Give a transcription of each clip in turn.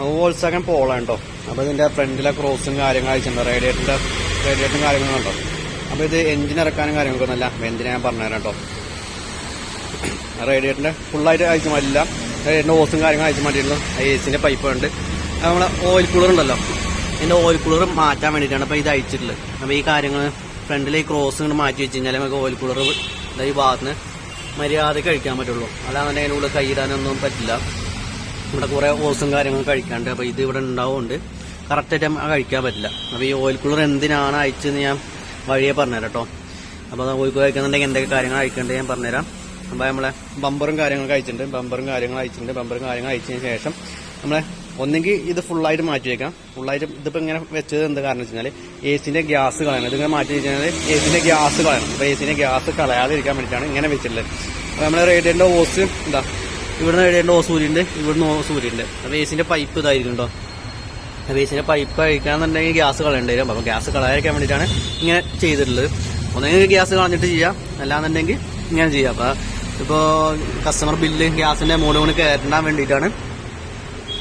വോൾസാഗൻ പോളാണ് കേട്ടോ അപ്പോൾ ഇതിന്റെ ഫ്രണ്ടിലെ ക്രോസും കാര്യങ്ങളും അയച്ചിട്ടുണ്ട്. റേഡിയേറ്ററിന്റെ റേഡിയേറ്ററും കാര്യങ്ങളും ഉണ്ടോ അപ്പോൾ ഇത് എഞ്ചിൻ ഇറക്കാനും കാര്യങ്ങളൊക്കെ ഒന്നല്ല എന്തിനാ ഞാൻ പറഞ്ഞുതരാം കേട്ടോ റേഡിയേറ്ററിന്റെ ഫുള്ളായിട്ട് അയച്ചു മാറ്റില്ല റേഡിയേറ്ററിന്റെ ഓസും കാര്യങ്ങളും അയച്ചു മാറ്റിയിട്ടുള്ളൂ എ സിന്റെ പൈപ്പ് ഉണ്ട്. അത് നമ്മളെ ഓയിൽ കൂളർ ഉണ്ടല്ലോ. ഇതിന്റെ ഓയിൽ കൂളർ മാറ്റാൻ വേണ്ടിയിട്ടാണ് അപ്പോൾ ഇത് അയച്ചിട്ടുള്ളത്. അപ്പോൾ ഈ കാര്യങ്ങൾ ഫ്രണ്ടിൽ ഈ ക്രോസ് ഇങ്ങോട്ട് മാറ്റി വെച്ച് കഴിഞ്ഞാൽ നമുക്ക് ഓയിൽ കൂളർ ഈ ഭാഗത്ത് മര്യാദയ്ക്ക് കഴിക്കാൻ പറ്റുള്ളൂ. അല്ലാതെ അതിന്റെ ഉള്ളിൽ കൈയിടാനൊന്നും പറ്റില്ല. ഇവിടെ കുറെ ഓസും കാര്യങ്ങളും കഴിക്കാണ്ട് അപ്പൊ ഇത് ഇവിടെ ഉണ്ടാവുകൊണ്ട് കറക്റ്റായിട്ട് കഴിക്കാൻ പറ്റില്ല. അപ്പൊ ഈ ഓയിൽ കൂളർ എന്തിനാണ് അയച്ചെന്ന് ഞാൻ വഴിയെ പറഞ്ഞുതരാം കേട്ടോ അപ്പൊ അത് ഓയിൽ കൂളർ കഴിക്കുന്നുണ്ടെങ്കിൽ എന്തൊക്കെ കാര്യങ്ങൾ അയക്കേണ്ടത് ഞാൻ പറഞ്ഞുതരാം. അപ്പൊ നമ്മളെ ബമ്പറും കാര്യങ്ങളും അയച്ചിട്ടുണ്ട് ബമ്പറും കാര്യങ്ങളും അയച്ചിട്ടുണ്ട്. ബമ്പറും കാര്യങ്ങൾ അയച്ചതിന് ശേഷം നമ്മളെ ഒന്നെങ്കിൽ ഇത് ഫുള്ളായിട്ട് മാറ്റി വെക്കാം ഫുള്ളായിട്ട് ഇതിപ്പോ ഇങ്ങനെ വെച്ചത് എന്ത് കാരണം വെച്ചാൽ എ സിന്റെ ഗ്യാസ് കളയണം. ഇതിങ്ങനെ മാറ്റി വെച്ചാൽ എ സിന്റെ ഗ്യാസ് കളയണം. അപ്പൊ എ സിന്റെ ഗ്യാസ് കളയാതിരിക്കാൻ വേണ്ടിയിട്ടാണ് ഇങ്ങനെ വെച്ചിട്ടുള്ളത്. അപ്പൊ നമ്മളെ റേഡിയന്റെ ഓസ് എന്താ ഇവിടുന്ന് എഴുതേണ്ട ഓ സൂര്യണ്ട് ഇവിടുന്ന് ഓ സൂര്യണ്ട് അപ്പൊ ഏസിന്റെ പൈപ്പ് ഇതായിരിക്കും കേട്ടോ. അപ്പൊ ഏസിന്റെ പൈപ്പ് കഴിക്കാന്നുണ്ടെങ്കിൽ ഗ്യാസ് കളയേണ്ടി വരും. അപ്പൊ ഗ്യാസ് കളയാതിരിക്കാൻ വേണ്ടിയിട്ടാണ് ഇങ്ങനെ ചെയ്തിട്ടുള്ളത്. ഒന്നെങ്കിൽ ഗ്യാസ് കളഞ്ഞിട്ട് ചെയ്യാം. അല്ലാന്നുണ്ടെങ്കിൽ ഇങ്ങനെ ചെയ്യാം. അപ്പൊ ഇപ്പോ കസ്റ്റമർ ബില്ല് ഗ്യാസിന്റെ മൂന്ന് മണി കയറ്റാൻ വേണ്ടിയിട്ടാണ്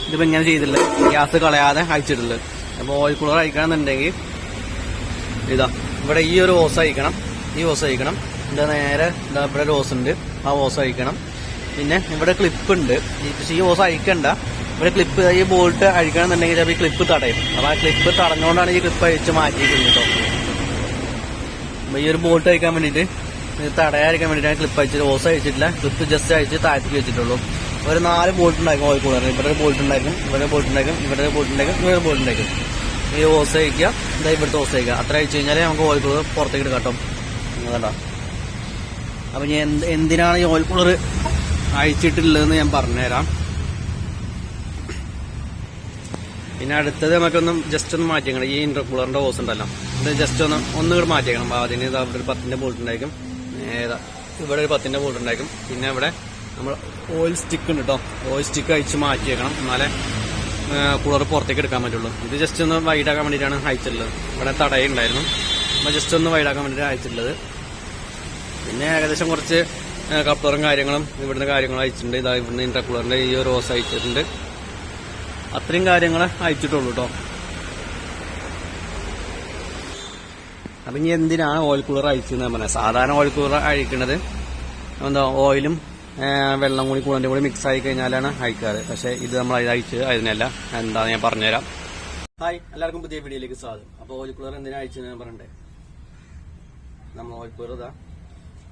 ഇതിപ്പോ ഇങ്ങനെ ചെയ്തിട്ടുള്ളത്. ഗ്യാസ് കളയാതെ അയച്ചിട്ടുള്ളത്. അപ്പൊ ഓയിൽ കൂളർ അയക്കണമെന്നുണ്ടെങ്കിൽ ഇതാ ഇവിടെ ഈ ഒരു ഓസ് അയക്കണം. ഈ ഓസ് അയക്കണം. ഇതാ നേരെ ഇവിടെ ഒരു ഓസ് ഉണ്ട്. ആ ഓസ് അയക്കണം. പിന്നെ ഇവിടെ ക്ലിപ്പ് ഉണ്ട്. ഈ ഓസ് അഴിക്കണ്ട. ഇവിടെ ക്ലിപ്പ് ഈ ബോൾട്ട് അഴിക്കണമെന്നുണ്ടെങ്കിൽ ചിലപ്പോൾ ഈ ക്ലിപ്പ് തടയും. അപ്പൊ ആ ക്ലിപ്പ് തടഞ്ഞുകൊണ്ടാണ് ഈ ക്ലിപ്പ് അഴിച്ച് മാറ്റിയിട്ടുണ്ട് കേട്ടോ. ഈ ഒരു ബോൾട്ട് അഴിക്കാൻ വേണ്ടിയിട്ട് തടയാതിരിക്കാൻ വേണ്ടിയിട്ടാണ് ക്ലിപ്പ് അഴിച്ചിട്ട് ഓസ് അഴിച്ചിട്ടില്ല. ക്ലിപ്പ് ജസ്റ്റ് അഴിച്ച് താഴ്ത്തിക്ക് വെച്ചിട്ടുള്ളൂ. ഒരു നാല് ബോൾട്ട് ഉണ്ടാക്കും ഓയിൽ കൂളറിന് ഇവിടെ ഒരു ബോൾട്ട് ഉണ്ടാക്കും ഇവിടെ ബോൾട്ട് ഉണ്ടാക്കും ഇവിടെ ഒരു ബോൾട്ട് ഉണ്ടാക്കും ഇവിടെ ബോൾട്ട് ഉണ്ടാക്കും ഈ ഓസ് അയക്കുക ഇതാ ഇവിടുത്തെ ഓസ് അയക്കുക അത്ര അയച്ചു കഴിഞ്ഞാൽ നമുക്ക് ഓയിൽ കൂളർ പുറത്തേക്ക് എടുക്കാം കേട്ടോ. അപ്പൊ ഞാൻ എന്തിനാണ് ഈ ഓയിൽ കൂളർ അയച്ചിട്ടുള്ളതെന്ന് ഞാൻ പറഞ്ഞുതരാം. പിന്നെ അടുത്തത് നമുക്കൊന്നും ജസ്റ്റ് ഒന്ന് മാറ്റിയേക്കണം. ഈ ഇന്റർകൂളറിന്റെ ഹോസ് ഉണ്ടല്ലോ. ഇത് ജസ്റ്റ് ഒന്ന് ഒന്നും കൂടെ മാറ്റിയേക്കണം. അതിന് ഇതാ ഇവിടെ ഒരു പത്തിന്റെ ബോൾട്ട് ഉണ്ടായിരിക്കും. നേരെ ഇവിടെ ഒരു പത്തിന്റെ ബോൾട്ട് ഉണ്ടായിരിക്കും. പിന്നെ ഇവിടെ നമ്മൾ ഓയിൽ സ്റ്റിക്ക് ഉണ്ട് കേട്ടോ ഓയിൽ സ്റ്റിക്ക് അയച്ച് മാറ്റിയേക്കണം. എന്നാലേ കൂളർ പുറത്തേക്ക് എടുക്കാൻ പറ്റുള്ളൂ. ഇത് ജസ്റ്റ് ഒന്ന് വൈഡാക്കാൻ വേണ്ടിയിട്ടാണ് അയച്ചിട്ടുള്ളത്. ഇവിടെ തടയുണ്ടായിരുന്നു. അപ്പൊ ജസ്റ്റ് ഒന്ന് വൈഡാക്കാൻ വേണ്ടിയിട്ട് അയച്ചിട്ടുള്ളത്. പിന്നെ ഏകദേശം കുറച്ച് കപ്ലറും കാര്യങ്ങളും ഇവിടുന്ന് കാര്യങ്ങൾ അയച്ചിട്ടുണ്ട്. ഇതാ ഇവിടുന്ന് ഇന്റർകൂളറിന്റെ ഈ ഒരു റോസ് അയച്ചിട്ടുണ്ട്. അത്രയും കാര്യങ്ങൾ അയച്ചിട്ടുള്ളൂ കേട്ടോ അപ്പൊ ഇനി എന്തിനാണ് ഓയിൽ കൂളർ അയച്ചതെന്ന് പറഞ്ഞാൽ സാധാരണ ഓയിൽ കൂളർ അഴിക്കുന്നത് എന്താ ഓയിലും വെള്ളം കൂടി കൂളറിന്റെ കൂടി മിക്സ് ആയി കഴിഞ്ഞാലാണ് അയക്കാറ്. പക്ഷെ ഇത് നമ്മൾ അയച്ചത് അതിനല്ല. എന്താന്ന് ഞാൻ പറഞ്ഞുതരാം. ഹായ് എല്ലാവർക്കും പുതിയ വീഡിയോയിലേക്ക് സ്വാഗതം. അപ്പൊ ഓയിൽ കൂളർ എന്തിനാ അയച്ചതെന്ന് ഞാൻ പറയണ്ടേ നമ്മൾ ഓയിൽ കൂളർ ഇതാ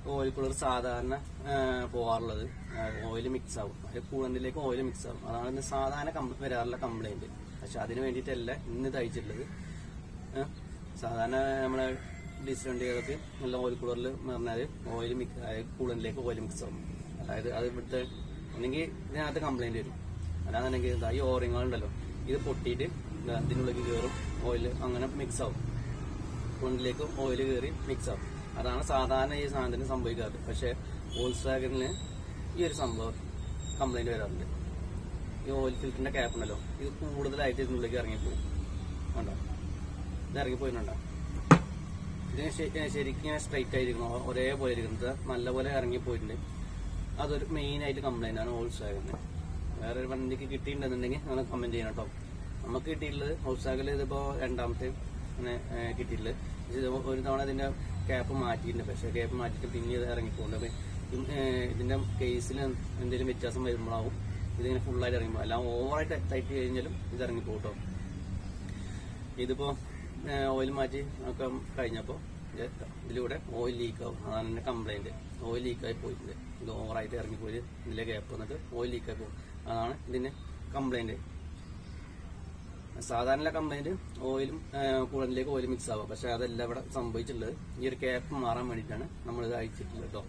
ഓയിൽ കൂളർ സാധാരണ പോകാറുള്ളത് ഓയിൽ മിക്സ് ആവും അതിൽ കൂളന്റിലേക്ക് ഓയിൽ മിക്സ് ആവും അതാണ് ഇന്ന് സാധാരണ കംപ്ല- വരാറുള്ള കംപ്ലൈന്റ്. പക്ഷെ അതിന് വേണ്ടിയിട്ടല്ല ഇന്ന് തയ്ച്ചിട്ടുള്ളത്. സാധാരണ നമ്മളെ ഡീസൽ വണ്ടികൾക്ക് നല്ല ഓയിൽ കൂളറിൽ പറഞ്ഞാൽ ഓയിൽ മിക്സ് കൂളറിലേക്ക് ഓയിൽ മിക്സ് ആവും അതായത് അത് ഇവിടുത്തെ ഒന്നെങ്കിൽ ഇതിനകത്ത് കംപ്ലൈന്റ് വരും. അല്ലാന്നുണ്ടെങ്കിൽ ഈ ഓറിങ്ങുണ്ടല്ലോ ഇത് പൊട്ടിയിട്ട് അതിനുള്ളിൽ കയറും ഓയിൽ അങ്ങനെ മിക്സ് ആവും ഫ്രണ്ടിലേക്ക് ഓയിൽ കയറി മിക്സ് ആവും അതാണ് സാധാരണ ഈ സാധനത്തിന് സംഭവിക്കാറ്. പക്ഷെ വോൾസ്വാഗനിന് ഈ ഒരു സംഭവം കംപ്ലൈന്റ് വരാറുണ്ട്. ഈ ഓയിൽ ഫിൽറ്ററിന്റെ ക്യാപ്പ് ഉണ്ടല്ലോ ഇത് കൂടുതലായിട്ട് ഇതിനുള്ളിലേക്ക് ഇറങ്ങിപ്പോകും കണ്ടോ? ഇത് ഇറങ്ങിപ്പോയിട്ടുണ്ടോ? ഇതിന് ശരിക്കും സ്ട്രൈറ്റ് ആയിരിക്കണം ഒരേപോലെ ഇരിക്കുന്നത് നല്ലപോലെ ഇറങ്ങിപ്പോയിട്ടുണ്ട്. അതൊരു മെയിൻ ആയിട്ട് കംപ്ലൈന്റ് ആണ് വോൾസ്വാഗന് വേറെ ഒരു വണ്ടിക്ക് കിട്ടിയിട്ടുണ്ടെന്നുണ്ടെങ്കിൽ നിങ്ങൾ കമന്റ് ചെയ്യണം കേട്ടോ നമുക്ക് കിട്ടിയിട്ടുള്ളത് ഹൗസാഗിൽ ഇതിപ്പോ രണ്ടാമത്തെ കിട്ടിയിട്ടുള്ളത്. ഒരു തവണ ഇതിന്റെ ക്യാപ്പ് മാറ്റിയിട്ടുണ്ട്. പക്ഷേ ക്യാപ്പ് മാറ്റിയിട്ട് പിന്നെ ഇത് ഇറങ്ങിപ്പോണ്ട് അപ്പൊ ഇം- ഏഹ്, ഇതിന്റെ കേസിൽ എന്തെങ്കിലും വ്യത്യാസം വരുമ്പോഴാവും ഇതിങ്ങനെ ഫുള്ളായിട്ട് ഇറങ്ങിപ്പോ എല്ലാം ഓവറായിട്ട് ടൈറ്റ് കഴിഞ്ഞാലും ഇത് ഇറങ്ങിപ്പോട്ടോ കേട്ടോ ഇതിപ്പോ ഓയിൽ മാറ്റി ഒക്കെ കഴിഞ്ഞപ്പോൾ ഇത് ഇതിലൂടെ ഓയിൽ ലീക്ക് ആവും. അതാണ് എന്റെ കംപ്ലൈന്റ് ഓയിൽ ലീക്കായി പോയിട്ടുണ്ട്. ഇത് ഓവറായിട്ട് ഇറങ്ങിപ്പോയി. ഇതിലെ ഗ്യാപ്പ് വന്നിട്ട് ഓയിൽ ലീക്കായി പോകും അതാണ് ഇതിന്റെ കംപ്ലൈന്റ് സാധാരണ കമ്പനിയിൽ ഓയിലും കൂടലിലേക്ക് ഓയിൽ മിക്സ് ആവുക. പക്ഷെ അതല്ല ഇവിടെ സംഭവിച്ചിട്ടുള്ളത് ഈ ഒരു ക്യാപ്പ് മാറാൻ വേണ്ടിയിട്ടാണ് നമ്മൾ ഇത് അയച്ചിട്ടുള്ളത് കേട്ടോ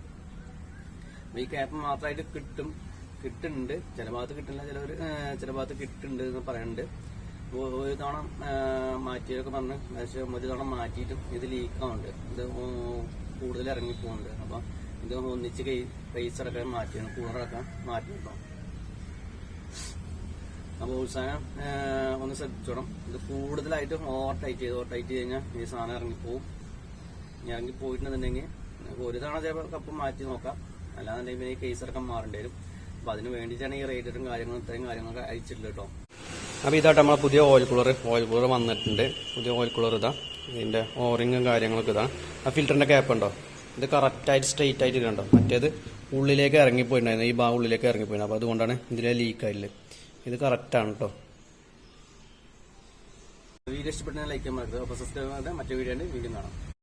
ഈ ക്യാപ്പ് മാത്രമായിട്ട് കിട്ടും കിട്ടുന്നുണ്ട്. ചില ഭാഗത്ത് കിട്ടില്ല ചിലവർ ചില ഭാഗത്ത് കിട്ടുന്നുണ്ട് എന്ന് പറയുന്നുണ്ട് ഒരു തവണ മാറ്റിയതൊക്കെ പറഞ്ഞ് പക്ഷെ ഒരു തവണ മാറ്റിയിട്ടും ഇത് ലീക്കാവുന്നുണ്ട് ഇത് കൂടുതൽ ഇറങ്ങി പോകുന്നുണ്ട് അപ്പൊ ഇത് ഒന്നിച്ച് കൈ റേസറൊക്കെ മാറ്റിയാണ് കൂളറൊക്കെ മാറ്റിയിട്ടുണ്ടോ അപ്പോൾ ഉത്സാഹം ഒന്ന് ശ്രദ്ധിച്ചോണം. ഇത് കൂടുതലായിട്ട് ഓവർ ടൈറ്റ് ചെയ്ത് ഓവർ ടൈറ്റ് കഴിഞ്ഞാൽ ഈ സാധനം ഇറങ്ങിപ്പോവും. ഇറങ്ങി പോയിട്ടുണ്ടെന്നുണ്ടെങ്കിൽ ഒരു തവണ ചിലപ്പോൾ കപ്പ് മാറ്റി നോക്കാം. അല്ലാന്നുണ്ടെങ്കിൽ പിന്നെ ഈ കേസ് ഇറക്കം മാറേണ്ടി വരും. അപ്പം അതിന് വേണ്ടിയിട്ടാണ് ഈ റേറ്ററും കാര്യങ്ങളും ഇത്രയും കാര്യങ്ങളൊക്കെ അയച്ചിട്ടുള്ളത് കേട്ടോ. അപ്പോൾ ഇതായിട്ട് നമ്മളെ പുതിയ ഓയിൽ കൂളർ ഓയിൽ കൂളർ വന്നിട്ടുണ്ട്. പുതിയ ഓയിൽ കൂളർ ഇതാ. ഇതിന്റെ ഓറിങ്ങും കാര്യങ്ങളൊക്കെ ഇതാണ് ആ ഫിൽറ്ററിന്റെ ക്യാപ്പ് ഉണ്ടോ? ഇത് കറക്റ്റായിട്ട് സ്ട്രെയിറ്റ് ആയിട്ട് ഇരിക്കണ്ടോ മറ്റേത് ഉള്ളിലേക്ക് ഇറങ്ങിപ്പോയിട്ടുണ്ടായിരുന്നു. ഈ ഭാഗം ഉള്ളിലേക്ക് ഇറങ്ങിപ്പോയിട്ടുണ്ട് അപ്പോൾ അതുകൊണ്ടാണ് ഇതിലെ ലീക്കായില്ല ഇത് കറക്റ്റാണ് കേട്ടോ വീഡിയോ ഇഷ്ടപ്പെട്ടാൽ ലൈക്ക് മറ്റേ വീഡിയോ വീണ്ടും കാണാം.